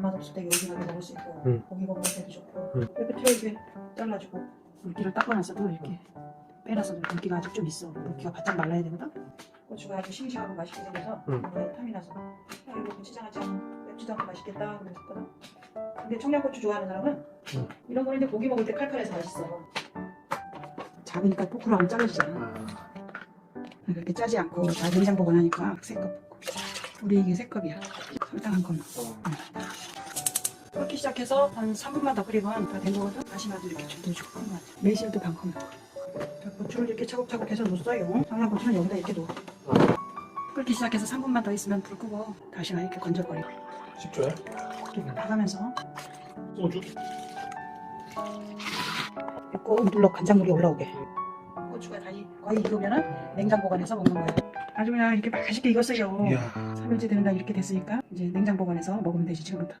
밥맛 없을 때 요긴하게 먹을 수 있고 음. 고기 먹을 때도 좋고. 음. 이렇게 트레이에 잘라주고. 물기를 닦아놨어도 이렇게 빼놨어도 물기가 아직 좀 있어. 물기가 바짝 말라야 되거든? 고추가 아주 싱싱하고 맛있게 생겨서 음. 탐이 나서. 야, 이거 하면 맵지도 않고 맛있겠다 그랬었거든 근데 청양고추 좋아하는 사람은 음. 이런 거는 이제 고기 먹을 때 칼칼해서 맛있어. 작으니까 포크로 하면 잘라지잖아. 아, 그렇게 짜지 않고 다 냉장 보관하니까 새껍 우리 이게 새껍이야. 설탕 한 컵만. 끓기 시작해서 한 3분만 더 끓이면 다 된 거거든. 다시마도 이렇게 좀 넣어주고 매실도 반 컵만 자, 고추를 이렇게 차곡차곡 해서 넣었어요. 청양고추는 여기다 이렇게 넣어. 끓기 시작해서 3분만 더 있으면 불 끄고 다시마 이렇게 건져버리고 10초야? 이렇게 나가면서. 소주? 꼭 눌러 간장물이 올라오게. 고추가 다시 거의 익으면은 냉장 보관해서 먹는 거예요 아주 그냥 이렇게 맛있게 익었어요. 이야. 3일째 되는 날 이렇게 됐으니까 이제 냉장 보관해서 먹으면 되지 지금부터